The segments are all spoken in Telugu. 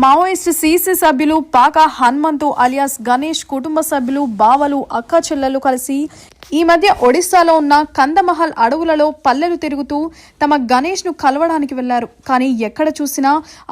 మావోయిస్ట్ సీసీ సభ్యులు పాక హనుమంతు అలియాస్ గణేష్ కుటుంబ సభ్యులు బావలు అక్క చెల్లెలు కలిసి ఈ మధ్య ఒడిశాలో ఉన్న కందమహల్ అడవులలో పల్లెలు తిరుగుతూ తమ గణేష్ను కలవడానికి వెళ్ళారు. కానీ ఎక్కడ చూసినా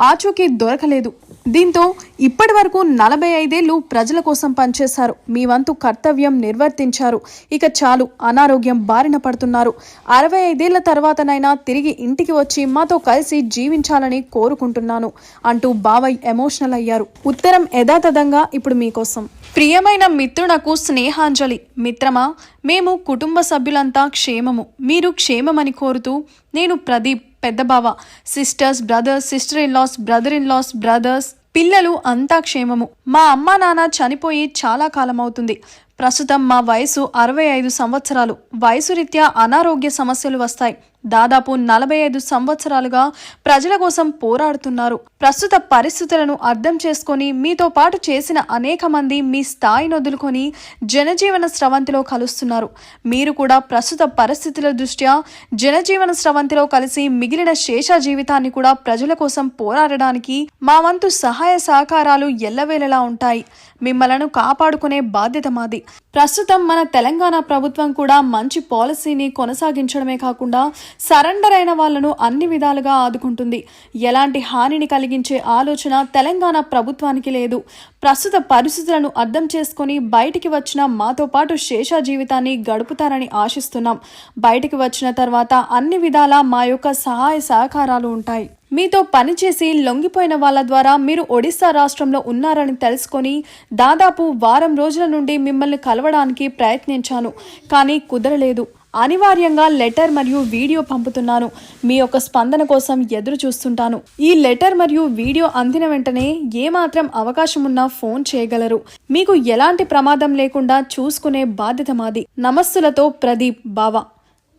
ఆచూకీ దొరకలేదు. దీంతో ఇప్పటి వరకు నలభై ఐదేళ్ళు ప్రజల కోసం పనిచేశారు. మీ వంతు కర్తవ్యం నిర్వర్తించారు. ఇక చాలు అనారోగ్యం బారిన పడుతున్నారు. అరవై ఐదేళ్ళ తర్వాతనైనా తిరిగి ఇంటికి వచ్చి మాతో కలిసి జీవించాలని కోరుకుంటున్నాను అంటూ బావయ్య బావయ్ ఎమోషనల్ అయ్యారు. ఉత్తరం యథాతథంగా ఇప్పుడు మీకోసం. ప్రియమైన మిత్రునకు స్నేహాంజలి. మిత్రమా మేము కుటుంబ సభ్యులంతా క్షేమము. మీరు క్షేమమని కోరుతూ నేను ప్రదీప్ పెద్ద బావ sisters brothers sister in laws brother in laws brothers పిల్లలు అంతా క్షేమము. మా అమ్మా నాన్న చనిపోయి చాలా కాలం అవుతుంది ప్రస్తుతం మా వయసు అరవై ఐదు సంవత్సరాలు. వయసు రీత్యా అనారోగ్య సమస్యలు వస్తాయి. దాదాపు నలభై ఐదు సంవత్సరాలుగా ప్రజల కోసం పోరాడుతున్నారు. ప్రస్తుత పరిస్థితులను అర్థం చేసుకొని మీతో పాటు చేసిన అనేక మంది మీ స్థాయిని వదులుకొని జనజీవన స్రవంతిలో కలుస్తున్నారు. మీరు కూడా ప్రస్తుత పరిస్థితుల దృష్ట్యా జనజీవన స్రవంతిలో కలిసి మిగిలిన శేష జీవితాన్ని కూడా ప్రజల కోసం పోరాడడానికి మా వంతు సహాయ సహకారాలు ఎల్లవేళలా ఉంటాయి. మిమ్మలను కాపాడుకునే బాధ్యత మాది. ప్రస్తుతం మన తెలంగాణ ప్రభుత్వం కూడా మంచి పాలసీని కొనసాగించడమే కాకుండా సరెండర్ అయిన వాళ్ళను అన్ని విధాలుగా ఆదుకుంటుంది. ఎలాంటి హానిని కలిగించే ఆలోచన తెలంగాణ ప్రభుత్వానికి లేదు. ప్రస్తుత పరిస్థితులను అర్థం చేసుకొని బయటికి వచ్చిన మాతో పాటు శేష జీవితాన్ని గడుపుతారని ఆశిస్తున్నాం. బయటికి వచ్చిన తర్వాత అన్ని విధాలా మా యొక్క సహాయ సహకారాలు ఉంటాయి. మీతో పనిచేసి లొంగిపోయిన వాళ్ళ ద్వారా మీరు ఒడిశా రాష్ట్రంలో ఉన్నారని తెలుసుకొని దాదాపు వారం రోజుల నుండి మిమ్మల్ని కలవడానికి ప్రయత్నించాను కానీ కుదరలేదు. అనివార్యంగా లెటర్ మరియు వీడియో పంపుతున్నాను. మీ యొక్క స్పందన కోసం ఎదురు చూస్తుంటాను. ఈ లెటర్ మరియు వీడియో అందిన వెంటనే ఏమాత్రం అవకాశం ఉన్నా ఫోన్ చేయగలరు. మీకు ఎలాంటి ప్రమాదం లేకుండా చూసుకునే బాధ్యత మాది. నమస్సులతో ప్రదీప్ బావా.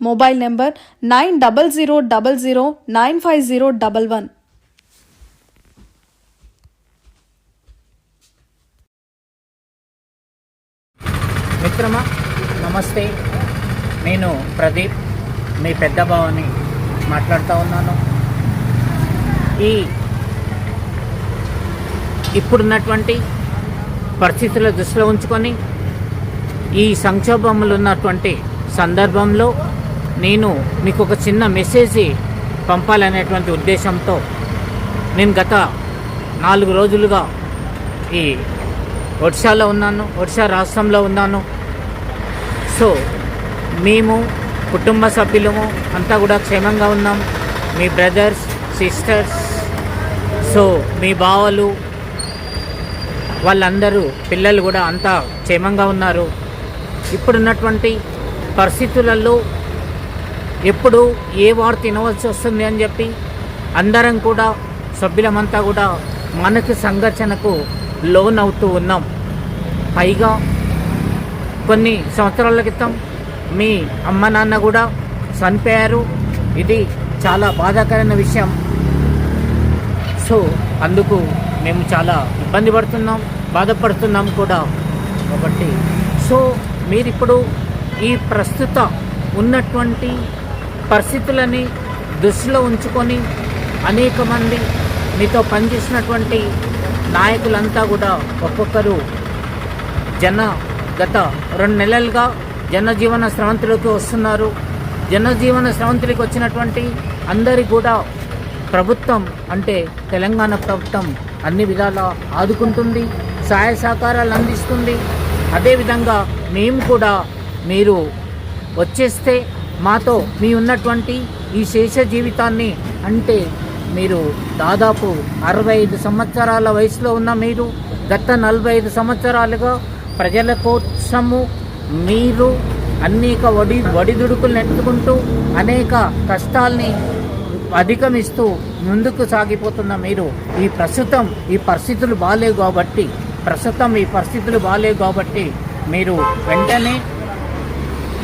Mobile number nine double zero double zero nine five zero double one. మిత్రమా నమస్తే. నేను ప్రదీప్ మీ పెద్ద బావని మాట్లాడుతూ ఉన్నాను. ఈ ఇప్పుడున్నటువంటి పరిస్థితుల దృష్టిలో ఉంచుకొని ఈ సంక్షోభములు ఉన్నటువంటి సందర్భంలో నేను మీకు ఒక చిన్న మెసేజ్ పంపాలనేటువంటి ఉద్దేశంతో నేను గత నాలుగు రోజులుగా ఈ ఒడిశాలో ఉన్నాను ఒడిశా రాష్ట్రంలో ఉన్నాను. సో మేము కుటుంబ సభ్యులము అంతా కూడా క్షేమంగా ఉన్నాం. మీ బ్రదర్స్ సిస్టర్స్ సో మీ బావలు వాళ్ళందరూ పిల్లలు కూడా అంతా క్షేమంగా ఉన్నారు. ఇప్పుడున్నటువంటి పరిస్థితులలో ఎప్పుడు ఏ వారు తినవలసి వస్తుంది అని చెప్పి అందరం కూడా సభ్యులమంతా కూడా మనకు సంఘర్షణకు లోన్ అవుతూ ఉన్నాం. పైగా కొన్ని సంవత్సరాల క్రితం మీ అమ్మ నాన్న కూడా చనిపోయారు. ఇది చాలా బాధాకరమైన విషయం. సో అందుకు మేము చాలా ఇబ్బంది పడుతున్నాం బాధపడుతున్నాం కూడా కాబట్టి. సో మీరు ఇప్పుడు ఈ ప్రస్తుత ఉన్నటువంటి పరిస్థితులని దృష్టిలో ఉంచుకొని అనేక మంది మీతో పనిచేసినటువంటి నాయకులంతా కూడా ఒక్కొక్కరు జన గత రెండు నెలలుగా జనజీవన స్రవంతులకి వస్తున్నారు. జనజీవన స్రవంతులకి వచ్చినటువంటి అందరి కూడా ప్రభుత్వం అంటే తెలంగాణ ప్రభుత్వం అన్ని విధాలా ఆదుకుంటుంది సహాయ సహకారాలు అందిస్తుంది. అదేవిధంగా మేము కూడా మీరు వచ్చేస్తే మాతో మీ ఉన్నటువంటి ఈ శేష జీవితాన్ని అంటే మీరు దాదాపు అరవై ఐదు సంవత్సరాల వయసులో ఉన్న మీరు గత నలభై ఐదు సంవత్సరాలుగా ప్రజల కోసము మీరు అనేక వడి వడిదుడుకులు నెట్టుకుంటూ అనేక కష్టాల్ని అధిగమిస్తూ ముందుకు సాగిపోతున్న మీరు. ఈ ప్రస్తుతం ఈ పరిస్థితులు బాగాలేవు కాబట్టి ప్రస్తుతం ఈ పరిస్థితులు బాగాలేవు కాబట్టి మీరు వెంటనే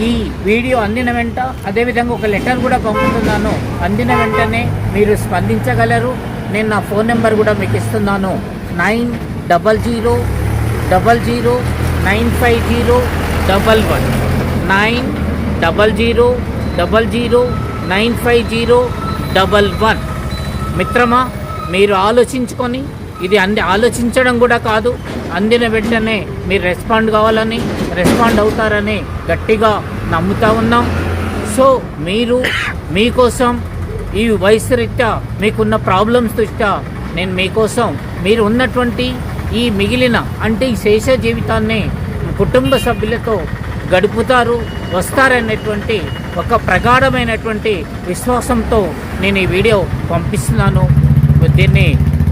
ఈ వీడియో అందిన వెంట అదేవిధంగా ఒక లెటర్ కూడా పంపుతున్నాను. అందిన వెంటనే మీరు స్పందించగలరు. నేను నా ఫోన్ నెంబర్ కూడా మీకు ఇస్తున్నాను. Nine double zero double zero nine five zero double one. Nine double zero double zero nine five zero double one. మిత్రమా మీరు ఆలోచించుకొని ఇది అంది ఆలోచించడం కూడా కాదు. అందిన వెంటనే మీరు రెస్పాండ్ కావాలని రెస్పాండ్ అవుతారని గట్టిగా నమ్ముతా ఉన్నాం. సో మీరు మీకోసం ఈ వయసు రీత్యా మీకున్న ప్రాబ్లమ్స్ దృష్ట్యా నేను మీకోసం మీరు ఉన్నటువంటి ఈ మిగిలిన అంటే ఈ శేష జీవితాన్ని కుటుంబ సభ్యులతో గడుపుతారు వస్తారనేటువంటి ఒక ప్రగాఢమైనటువంటి విశ్వాసంతో నేను ఈ వీడియో పంపిస్తున్నాను. దీన్ని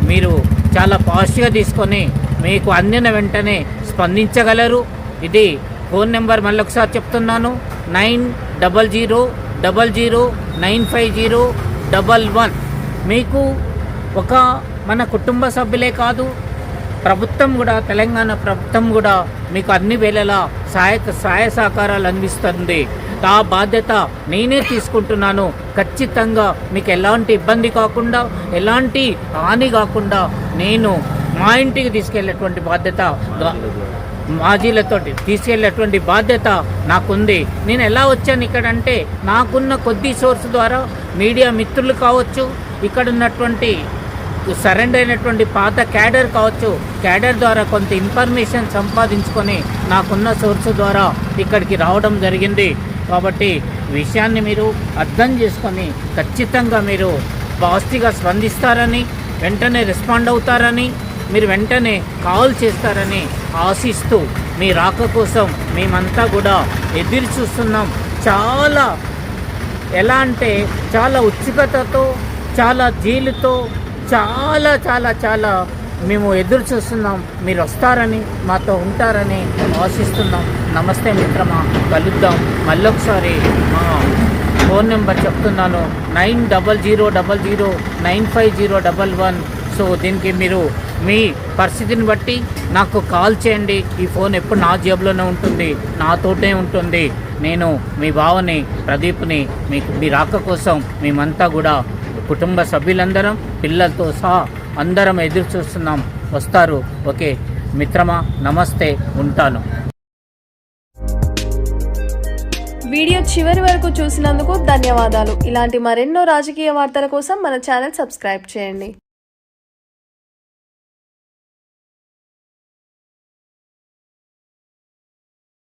మీరు చాలా పాజిటివ్గా తీసుకొని మీకు అందిన వెంటనే స్పందించగలరు. ఇది ఫోన్ నెంబర్ మళ్ళీ ఒకసారి చెప్తున్నాను. Nine double zero double zero nine five zero double one. మీకు ఒక మన కుటుంబ సభ్యులే కాదు ప్రభుత్వం కూడా తెలంగాణ ప్రభుత్వం కూడా మీకు అన్ని వేళలా సహాయక సహాయ సహకారాలు అందిస్తుంది. ఆ బాధ్యత నేనే తీసుకుంటున్నాను. ఖచ్చితంగా మీకు ఎలాంటి ఇబ్బంది కాకుండా ఎలాంటి హాని కాకుండా నేను మా ఇంటికి తీసుకెళ్ళేటువంటి బాధ్యత మాజీలతో తీసుకెళ్ళేటువంటి బాధ్యత నాకుంది. నేను ఎలా వచ్చాను ఇక్కడ అంటే నాకున్న కొద్ది సోర్స్ ద్వారా మీడియా మిత్రులు కావచ్చు ఇక్కడ ఉన్నటువంటి సరెండర్ అయినటువంటి పాత క్యాడర్ కావచ్చు క్యాడర్ ద్వారా కొంత ఇన్ఫర్మేషన్ సంపాదించుకొని నాకున్న సోర్స్ ద్వారా ఇక్కడికి రావడం జరిగింది. కాబట్టి విషయాన్ని మీరు అర్థం చేసుకొని ఖచ్చితంగా మీరు పాజిటివ్గా స్పందిస్తారని వెంటనే రెస్పాండ్ అవుతారని మీరు వెంటనే కాల్ చేస్తారని ఆశిస్తూ మీ రాక కోసం మేమంతా కూడా ఎదురు చూస్తున్నాం. చాలా ఎలా అంటే చాలా ఉత్సుకతతో చాలా జీలుతో చాలా చాలా చాలా మేము ఎదురు చూస్తున్నాం మీరు వస్తారని మాతో ఉంటారని ఆశిస్తున్నాం. నమస్తే మిత్రమా కలుద్దాం. మళ్ళొకసారి మా ఫోన్ నెంబర్ చెప్తున్నాను. Nine double zero double zero nine five zero double one. So దీనికి మీరు మీ పరిస్థితిని బట్టి నాకు కాల్ చేయండి. ఈ ఫోన్ ఎప్పుడు నా జేబులోనే ఉంటుంది నాతోటే ఉంటుంది. నేను మీ బావని ప్రదీప్ని మీకు మీ రాక కోసం మేమంతా కూడా కుటుంబ సభ్యులందరం పిల్లలతో సహా అందరం ఎదురు చూస్తున్నాం. వస్తారు. ఓకే. మిత్రమా నమస్తే. ఉంటాను. వీడియో చివరి వరకు చూసినందుకు ధన్యవాదాలు. ఇలాంటి మరెన్నో రాజకీయ వార్తల కోసం మన ఛానల్ సబ్స్క్రైబ్ చేయండి.